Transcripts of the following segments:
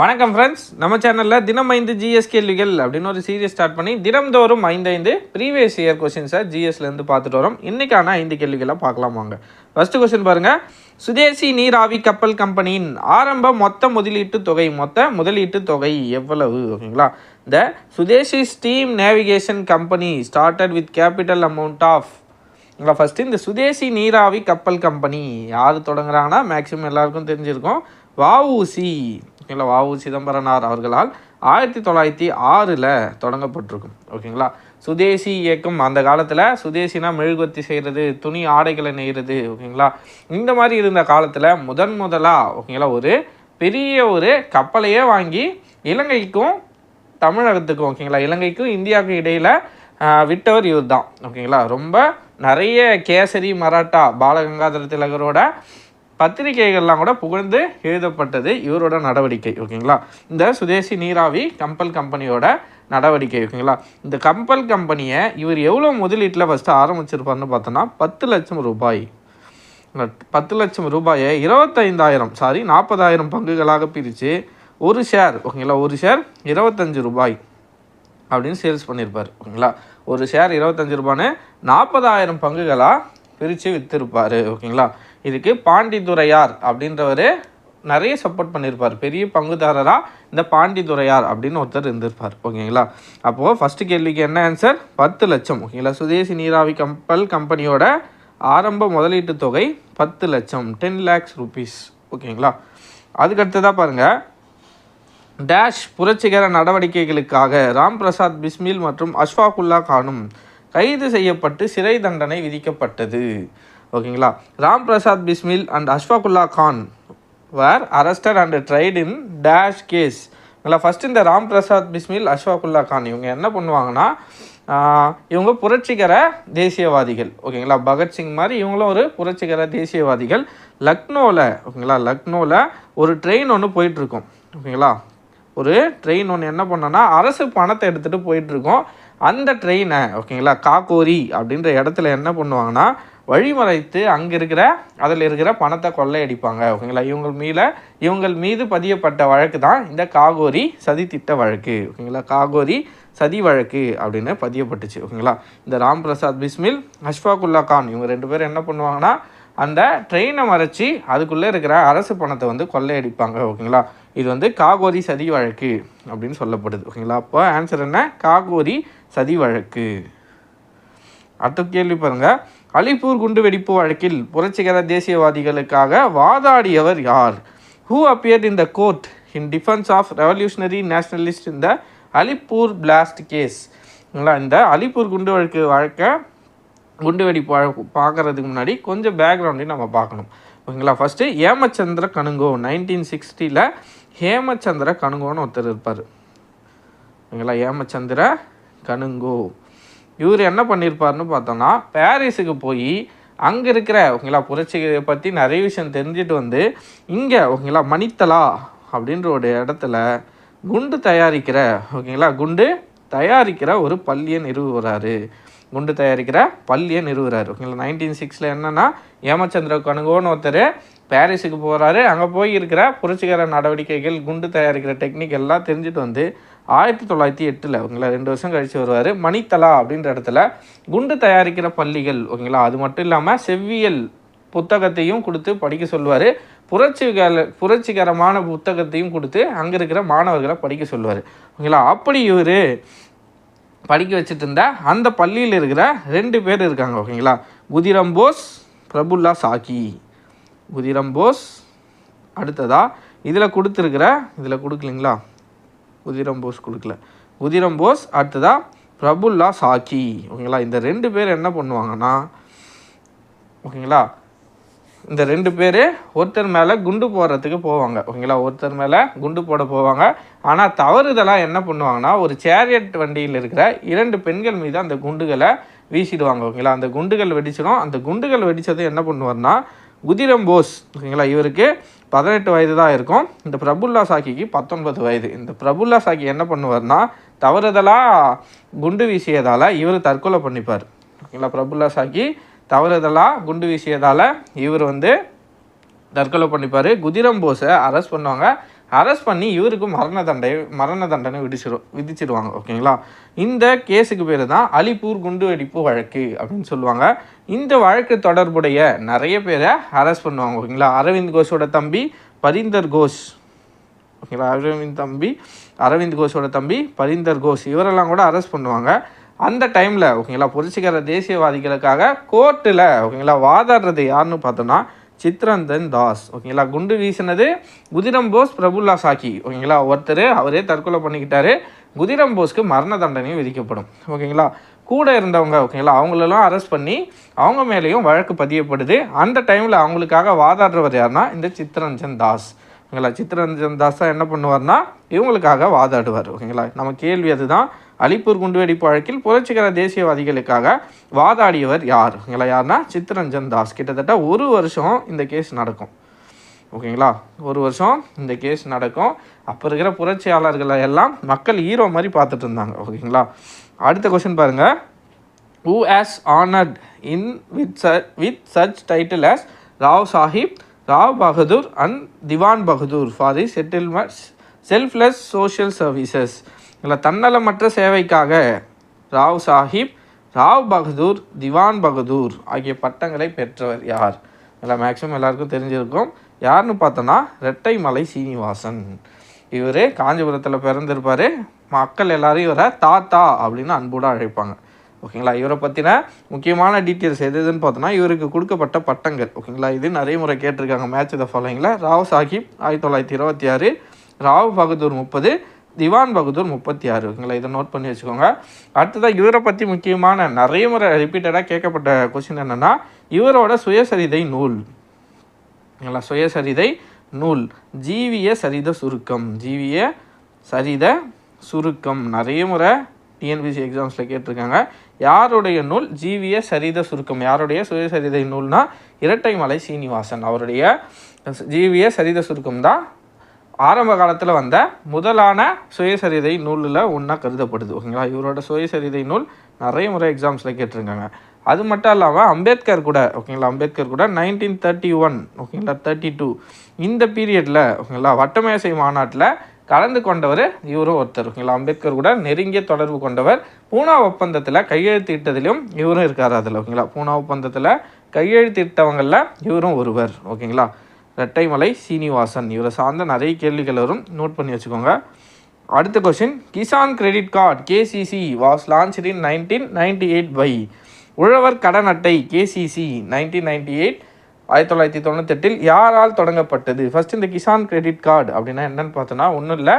வணக்கம் ஃப்ரெண்ட்ஸ் நம்ம சேனலில் தினம் ஐந்து ஜிஎஸ் கேள்விகள் அப்படின்னு ஒரு சீரியஸ் ஸ்டார்ட் பண்ணி தினம்தோறும் ஐந்து ஐந்து ப்ரீவியஸ் இயர் கொஸ்டின்ஸை ஜிஎஸ்லேருந்து பார்த்துட்டு வரோம். இன்றைக்கான ஐந்து கேள்விகளை பார்க்கலாம் வாங்க. ஃபஸ்ட்டு கொஸ்டின் பாருங்கள் சுதேசி நீராவி கப்பல் கம்பெனியின் ஆரம்ப மொத்த முதலீட்டு தொகை மொத்த முதலீட்டு தொகை எவ்வளவு? ஓகேங்களா? The Swadeshi steam navigation company started with capital amount of இல்லை ஃபஸ்ட்டு இந்த சுதேசி நீராவி கப்பல் கம்பெனி யார் தொடங்குறாங்கன்னா மேக்ஸிமம் எல்லாருக்கும் தெரிஞ்சிருக்கும். வஉசி. ஓகேங்களா? வஉ சிதம்பரனார் அவர்களால் ஆயிரத்தி தொள்ளாயிரத்தி ஆறில் தொடங்கப்பட்டிருக்கும். ஓகேங்களா? சுதேசி இயக்கம் அந்த காலத்தில் சுதேசினா மெழுகுவர்த்தி செய்கிறது துணி ஆடைகளை நெய்கிறது ஓகேங்களா? இந்த மாதிரி இருந்த காலத்தில் முதன் முதலாக ஓகேங்களா ஒரு பெரிய ஒரு கப்பலையே வாங்கி இலங்கைக்கும் தமிழகத்துக்கும் ஓகேங்களா இலங்கைக்கும் இந்தியாவுக்கும் இடையில் விட்டவர் இவர் தான் ஓகேங்களா? ரொம்ப நிறைய கேசரி மராட்டா பாலகங்காதர திலகரோட பத்திரிகைகள்லாம் கூட புகழ்ந்து எழுதப்பட்டது இவரோட நடவடிக்கை ஓகேங்களா? இந்த சுதேசி நீராவி கம்பல் கம்பெனியோட நடவடிக்கை ஓகேங்களா? இந்த கம்பல் கம்பெனியை இவர் எவ்வளோ முதலீட்டில் ஃபஸ்ட்டு ஆரம்பிச்சிருப்பாருன்னு பார்த்தோன்னா பத்து லட்சம் ரூபாய். பத்து லட்சம் ரூபாயை இருபத்தைந்தாயிரம் சாரி நாற்பதாயிரம் பங்குகளாக பிரித்து ஒரு ஷேர் ஓகேங்களா? ஒரு ஷேர் இருபத்தஞ்சு ரூபாய் அப்படின்னு சேல்ஸ் பண்ணியிருப்பார் ஓகேங்களா? ஒரு ஷேர் இருபத்தஞ்சு ரூபான்னு நாற்பதாயிரம் பங்குகளாக பிரித்து விற்றுருப்பார் ஓகேங்களா? இதுக்கு பாண்டிதுரையார் அப்படின்றவர் நிறைய சப்போர்ட் பண்ணியிருப்பார் பெரிய பங்குதாரராக இந்த பாண்டிதுரையார் அப்படின்னு ஒருத்தர் இருந்திருப்பார். ஓகேங்களா? அப்போது ஃபஸ்ட்டு கேள்விக்கு என்ன ஆன்சர் பத்து லட்சம். ஓகேங்களா? சுதேசி நீராவி கம்பல் கம்பெனியோட ஆரம்ப முதலீட்டு தொகை பத்து லட்சம். டென் லேக்ஸ் ருபீஸ் ஓகேங்களா? அதுக்கடுத்ததாக பாருங்கள் டேஷ் புரட்சிகர நடவடிக்கைகளுக்காக ராம் பிரசாத் பிஸ்மில் மற்றும் அஷ்ஃபாகுல்லா கானும் கைது செய்யப்பட்டு சிறை தண்டனை விதிக்கப்பட்டது. ஓகேங்களா? Ram Prasad Bismil and Ashfaqulla Khan were arrested and tried in dash case இல்லை ஃபஸ்ட் இந்த ராம் பிரசாத் பிஸ்மில் அஷ்ஃபாகுல்லா கான் இவங்க என்ன பண்ணுவாங்கன்னா இவங்க புரட்சிகர தேசியவாதிகள். ஓகேங்களா? பகத்சிங் மாதிரி இவங்களும் ஒரு புரட்சிகர தேசியவாதிகள். லக்னோவில் ஓகேங்களா? லக்னோவில் ஒரு ட்ரெயின் ஒன்று போயிட்டுருக்கும். ஓகேங்களா? ஒரு ட்ரெயின் ஒன்று என்ன பண்ணோன்னா அரசு பணத்தை எடுத்துகிட்டு போயிட்டுருக்கோம். அந்த ட்ரெயினை ஓகேங்களா? காக்கோரி அப்படின்ற இடத்துல என்ன பண்ணுவாங்கன்னா வழிமறைத்து அங்கே இருக்கிற அதில் இருக்கிற பணத்தை கொள்ளையடிப்பாங்க. ஓகேங்களா? இவங்க மீத இவங்கள் மீது பதியப்பட்ட வழக்கு தான் இந்த காகோரி சதி திட்ட வழக்கு. ஓகேங்களா? காகோரி சதி வழக்கு அப்படின்னு பதியப்பட்டுச்சு. ஓகேங்களா? இந்த ராம் பிரசாத் பிஸ்மில் அஷ்ஃபாகுல்லா கான் இவங்க ரெண்டு பேரும் என்ன பண்ணுவாங்கன்னா அந்த ட்ரெயினை மறைச்சி அதுக்குள்ளே இருக்கிற அரசு பணத்தை வந்து கொள்ளையடிப்பாங்க. ஓகேங்களா? இது வந்து காகோரி சதி வழக்கு அப்படின்னு சொல்லப்படுது. ஓகேங்களா? அப்போ ஆன்சர் என்ன? காகோரி சதி வழக்கு. அடுத்த கேள்வி பாருங்கள் அலிப்பூர் குண்டுவெடிப்பு வழக்கில் புரட்சிகர தேசியவாதிகளுக்காக வாதாடியவர் யார்? Who appeared in the court in defence of revolutionary nationalist இந்த அலிப்பூர் பிளாஸ்ட் கேஸ் இந்த அலிப்பூர் குண்டு வழக்கு வழக்கை குண்டு வெடிப்பு வழக்கு பார்க்கறதுக்கு முன்னாடி கொஞ்சம் பேக்ரவுண்டையும் நம்ம பார்க்கணும். ஓகேங்களா? ஃபஸ்ட்டு ஹேமச்சந்திர கணுங்கோ நைன்டீன் சிக்ஸ்டியில் ஹேமச்சந்திர கணுங்கோன்னு ஒருத்தர் இருப்பார். ஓகேங்களா? ஹேமச்சந்திர கணுங்கோ. இவர் என்ன பண்ணியிருப்பாருன்னு பார்த்தோன்னா பாரிஸுக்கு போய் அங்கே இருக்கிற ஓகேங்களா புரட்சிகளை பற்றி நிறைய விஷயம் தெரிஞ்சுட்டு வந்து இங்கே ஓகேங்களா மணித்தலா அப்படின்ற ஒரு இடத்துல குண்டு தயாரிக்கிற ஓகேங்களா? குண்டு தயாரிக்கிற ஒரு பள்ளியை நிறுவுகிறாரு குண்டு தயாரிக்கிற பள்ளியை நிறுவுறாரு. ஓகேங்களா? நைன்டீன் சிக்ஸில் என்னென்னா ஏமச்சந்திர கணுகோன்னு ஒருத்தர் பாரிஸுக்கு போகிறாரு அங்கே போய் இருக்கிற புரட்சிகர நடவடிக்கைகள் குண்டு தயாரிக்கிற டெக்னிக் எல்லாம் தெரிஞ்சுட்டு வந்து ஆயிரத்தி தொள்ளாயிரத்தி எட்டில் ஓகேங்களா ரெண்டு வருஷம் கழித்து வருவார். மணித்தலா அப்படின்ற இடத்துல குண்டு தயாரிக்கிற பள்ளிகள் ஓகேங்களா? அது மட்டும் இல்லாமல் செவ்வியல் புத்தகத்தையும் கொடுத்து படிக்க சொல்லுவார். புரட்சிகர புரட்சிகரமான புத்தகத்தையும் கொடுத்து அங்கே இருக்கிற மாணவர்களை படிக்க சொல்லுவார். ஓகேங்களா? அப்படி இவர் படிக்க வச்சுட்டு இருந்த அந்த பள்ளியில் இருக்கிற ரெண்டு பேர் இருக்காங்க ஓகேங்களா? குதிரம் போஸ் பிரபுல்லா சாக்கி குதிரம் போஸ் அடுத்ததா இதில் கொடுத்துருக்குற இதில் கொடுக்கலிங்களா? உதிரம் போஸ் கொடுக்கல. உதிரம் போஸ் அடுத்ததாக பிரபுல்லா சாக்கி. ஓகேங்களா? இந்த ரெண்டு பேர் என்ன பண்ணுவாங்கன்னா ஓகேங்களா? இந்த ரெண்டு பேர் ஒருத்தர் மேலே குண்டு போடுறதுக்கு போவாங்க. ஓகேங்களா? ஒருத்தர் மேலே குண்டு போட போவாங்க. ஆனால் தவறுதலாக என்ன பண்ணுவாங்கன்னா ஒரு சேரியட் வண்டியில் இருக்கிற இரண்டு பெண்கள் மீது அந்த குண்டுகளை வீசிடுவாங்க. ஓகேங்களா? அந்த குண்டுகள் வெடிச்சிடும். அந்த குண்டுகள் வெடித்தது என்ன பண்ணுவார்னா குதிரம் போஸ். ஓகேங்களா? இவருக்கு பதினெட்டு வயது தான் இருக்கும். இந்த பிரபுல்லா சாக்கிக்கு பத்தொன்பது வயது. இந்த பிரபுல்லா சாக்கி என்ன பண்ணுவார்னா தவறுதலாக குண்டு வீசியதால் இவர் தற்கொலை பண்ணிப்பார். ஓகேங்களா? பிரபுல்லா சாக்கி தவறுதலாக குண்டு வீசியதால் இவர் வந்து தற்கொலை பண்ணிப்பார். குதிரம் போஸை அரெஸ்ட் பண்ணுவாங்க. அரெஸ்ட் பண்ணி இவருக்கு மரண தண்டை மரண தண்டனை விதிச்சிரு விதிச்சிருவாங்க ஓகேங்களா? இந்த கேஸுக்கு பேர் தான் அலிப்பூர் குண்டு வெடிப்பு வழக்கு அப்படின்னு சொல்லுவாங்க. இந்த வழக்கு தொடர்புடைய நிறைய பேரை அரெஸ்ட் பண்ணுவாங்க ஓகேங்களா? அரவிந்த் கோஷோட தம்பி பரிந்தர் கோஷ் ஓகேங்களா? அரவிந்த் தம்பி அரவிந்த் கோஷோட தம்பி பரிந்தர் கோஷ் இவரெல்லாம் கூட அரெஸ்ட் பண்ணுவாங்க. அந்த டைமில் ஓகேங்களா? புரட்சிகர தேசியவாதிகளுக்காக கோர்ட்டில் ஓகேங்களா? வாதாடுறது யாருன்னு பார்த்தோன்னா சித்ரந்தன் தாஸ். ஓகேங்களா? குண்டு வீசினது குதிரம் போஸ் பிரபுல்லா சாக்கி. ஓகேங்களா? ஒருத்தர் அவரே தற்கொலை பண்ணிக்கிட்டாரு. குதிரம் போஸ்க்கு மரண தண்டனையும் விதிக்கப்படும். ஓகேங்களா? கூட இருந்தவங்க ஓகேங்களா? அவங்களெல்லாம் அரெஸ்ட் பண்ணி அவங்க மேலேயும் வழக்கு பதியப்படுது. அந்த டைமில் அவங்களுக்காக வாதாடுறவர் யாருன்னா இந்த சித்ரஞ்சன் தாஸ். ஓகேங்களா? சித்ரஞ்சன் தாஸ் தான் என்ன பண்ணுவார்னா இவங்களுக்காக வாதாடுவார். ஓகேங்களா? நம்ம கேள்வி அதுதான். அலிப்பூர் குண்டுவெடிப்பு வழக்கில் புரட்சிகர தேசியவாதிகளுக்காக வாதாடியவர் யார்? ஓகேங்களா யாருன்னா சித்ரஞ்சன் தாஸ். கிட்டத்தட்ட ஒரு வருஷம் இந்த கேஸ் நடக்கும். ஓகேங்களா? ஒரு வருஷம் இந்த கேஸ் நடக்கும். அப்போ இருக்கிற புரட்சியாளர்களை எல்லாம் மக்கள் ஹீரோ மாதிரி பார்த்துட்டு இருந்தாங்க. ஓகேங்களா? அடுத்த கொஷின் பாருங்க. Who was honoured in with such with such title as Rao Sahib Rao Bahadur and Diwan Bahadur for the settlement selfless social services இல்லை தன்னலமற்ற சேவைக்காக ராவ் சாஹிப் ராவ் பகதூர் திவான் பகதூர் ஆகிய பட்டங்களை பெற்றவர் யார்? இல்லை மேக்ஸிமம் எல்லாருக்கும் தெரிஞ்சிருக்கும். யாருன்னு பார்த்தோன்னா ரெட்டைமலை சீனிவாசன். இவர் காஞ்சிபுரத்தில் பிறந்திருப்பார். மக்கள் எல்லாரும் இவரை தாத்தா அப்படின்னு அன்போடு அழைப்பாங்க. ஓகேங்களா? இவரை பற்றின முக்கியமான டீட்டெயில்ஸ் எது எதுன்னு பார்த்தோன்னா இவருக்கு கொடுக்கப்பட்ட பட்டங்கள். ஓகேங்களா? இது நிறைய முறை கேட்டிருக்காங்க. மேட்ச் த ஃபாலோயிங்கில் ராவ் சாஹிப் ஆயிரத்தி தொள்ளாயிரத்தி இருபத்தி ஆறு ராவ் பகதூர் முப்பது திவான் பகதூர் முப்பத்தி ஆறு. இதை நோட் பண்ணி வச்சுக்கோங்க. அடுத்ததாக இவரை பற்றி முக்கியமான நிறைய முறை ரிப்பீட்டடாக கேட்கப்பட்ட கொஸ்டின் என்னென்னா இவரோட சுயசரிதை நூல். ஓகேங்களா சுயசரிதை நூல். ஜீவிய சரித சுருக்கம். ஜீவிய சரித சுருக்கம். நிறைய முறை டிஎன்பிசி எக்ஸாம்ஸில் கேட்டிருக்காங்க. யாருடைய நூல்? ஜீவிய சரித சுருக்கம். யாருடைய சுயசரிதை நூல்னால் இரட்டைமலை சீனிவாசன் அவருடைய ஜீவிய சரித சுருக்கம் தான் ஆரம்ப காலத்தில் வந்த முதலான சுயசரிதை நூலில் ஒன்றா கருதப்படுது ஓகேங்களா? இவரோட சுயசரிதை நூல் நிறைய முறை எக்ஸாம்ஸில் கேட்டிருக்காங்க. அது மட்டும் இல்லாமல் அம்பேத்கர் கூட ஓகேங்களா? அம்பேத்கர் கூட நைன்டீன் தேர்ட்டி ஒன் ஓகேங்களா? தேர்ட்டி டூ இந்த பீரியடில் ஓகேங்களா? வட்டமேசை மாநாட்டில் கலந்து கொண்டவர் இவரும் ஒருத்தர் ஓகேங்களா? அம்பேத்கர் கூட நெருங்கிய தொடர்பு கொண்டவர். பூனா ஒப்பந்தத்தில் கையெழுத்திட்டதிலும் இவரும் இருக்கார் அதில் ஓகேங்களா? பூனா ஒப்பந்தத்தில் கையெழுத்திட்டவங்களில் இவரும் ஒருவர் ஓகேங்களா? ரெட்டைமலை சீனிவாசன். இவரை சார்ந்த நிறைய கேள்விகள் வரும். நோட் பண்ணி வச்சுக்கோங்க. அடுத்த question Kisan credit card KCC was launch in nineteen ninety eight by உழவர் கடன் அட்டை கேசிசி நைன்டீன் நைன்டி எயிட் ஆயிரத்தி தொள்ளாயிரத்தி தொண்ணூத்தெட்டில் யாரால் தொடங்கப்பட்டது? ஃபர்ஸ்ட் இந்த கிசான் கிரெடிட் கார்டு அப்படின்னா என்னன்னு பார்த்தோன்னா ஒன்றும் இல்லை.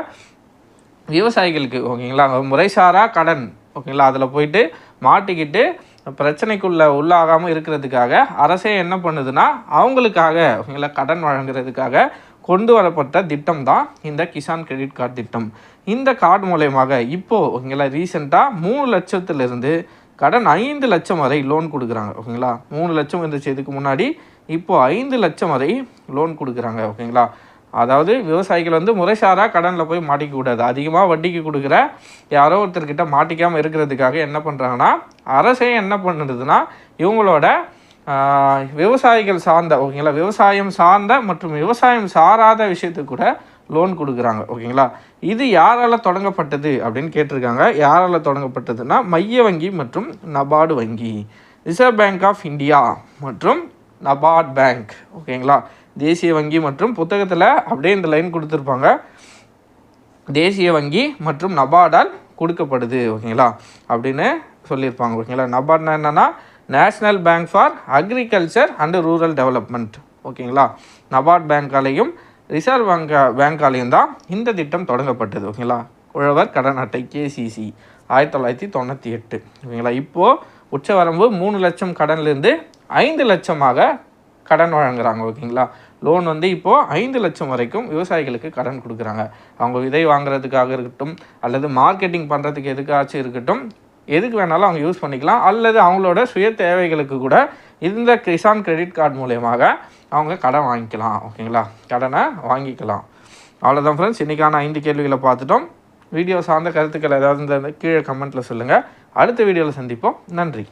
விவசாயிகளுக்கு ஓகேங்களா? முறைசாரா கடன். ஓகேங்களா? அதில் போயிட்டு மாட்டிக்கிட்டு பிரச்சனைக்குள்ள உள்ளாகாமல் இருக்கிறதுக்காக அரசே என்ன பண்ணுதுன்னா அவங்களுக்காக அவங்கள கடன் வழங்குறதுக்காக கொண்டு வரப்பட்ட திட்டம் தான் இந்த கிசான் கிரெடிட் கார்டு திட்டம். இந்த கார்டு மூலயமாக இப்போது ஓகேங்களா ரீசெண்டாக மூணு லட்சத்துலேருந்து கடன் ஐந்து லட்சம் வரை லோன் கொடுக்குறாங்க ஓகேங்களா? மூணு லட்சம் இருந்துச்சு இதுக்கு முன்னாடி. இப்போ ஐந்து லட்சம் வரை லோன் கொடுக்குறாங்க ஓகேங்களா? அதாவது விவசாயிகள் வந்து முறைசாரா கடனில் போய் மாட்டிக்கக்கூடாது அதிகமாக வட்டிக்கு கொடுக்குற யாரோ ஒருத்தர்கிட்ட மாட்டிக்காமல் இருக்கிறதுக்காக என்ன பண்ணுறாங்கன்னா அரசே என்ன பண்ணுறதுன்னா இவங்களோட விவசாயிகள் சார்ந்த ஓகேங்களா விவசாயம் சார்ந்த மற்றும் விவசாயம் சாராத விஷயத்துக்கு கூட லோன் கொடுக்குறாங்க ஓகேங்களா. இது யாரால் தொடங்கப்பட்டது அப்படின்னு கேட்டிருக்காங்க. யாரால் தொடங்கப்பட்டதுன்னா மைய வங்கி மற்றும் நபார்டு வங்கி. ரிசர்வ் பேங்க் ஆஃப் இந்தியா மற்றும் நபார்ட் பேங்க் ஓகேங்களா. தேசிய வங்கி மற்றும் புத்தகத்தில் அப்படியே இந்த லைன் கொடுத்துருப்பாங்க. தேசிய வங்கி மற்றும் நபார்டால் கொடுக்கப்படுது ஓகேங்களா? அப்படின்னு சொல்லியிருப்பாங்க ஓகேங்களா? நபார்ட்னா என்னன்னா national bank for agriculture and rural development ஓகேங்களா? நபார்ட் பேங்காலையும் ரிசர்வ் பேங்க் பேங்காலையும் தான் இந்த திட்டம் தொடங்கப்பட்டது ஓகேங்களா? உழவர் கடன் அட்டை கேசிசி ஆயிரத்தி தொள்ளாயிரத்தி தொண்ணூற்றி எட்டு ஓகேங்களா? இப்போது உச்சவரம்பு மூணு லட்சம் கடன்லேருந்து ஐந்து லட்சமாக கடன் வழங்குறாங்க ஓகேங்களா? லோன் வந்து இப்போது ஐந்து லட்சம் வரைக்கும் விவசாயிகளுக்கு கடன் கொடுக்குறாங்க. அவங்க விதை வாங்குறதுக்காக இருக்கட்டும் அல்லது மார்க்கெட்டிங் பண்ணுறதுக்கு எதுக்காச்சும் இருக்கட்டும் எதுக்கு வேணாலும் அவங்க யூஸ் பண்ணிக்கலாம். அல்லது அவங்களோட சுய தேவைகளுக்கு கூட இந்த கிசான் கிரெடிட் கார்டு மூலயமாக அவங்க கடன் வாங்கிக்கலாம் ஓகேங்களா? கடனை வாங்கிக்கலாம். அவ்வளோதான் ஃப்ரெண்ட்ஸ் இன்றைக்கான ஐந்து கேள்விகளை பார்த்துட்டோம். வீடியோ சார்ந்த கருத்துக்கள் ஏதாவது இந்த கீழே கமெண்ட்டில் சொல்லுங்கள் அடுத்த வீடியோவில் சந்திப்போம். நன்றி.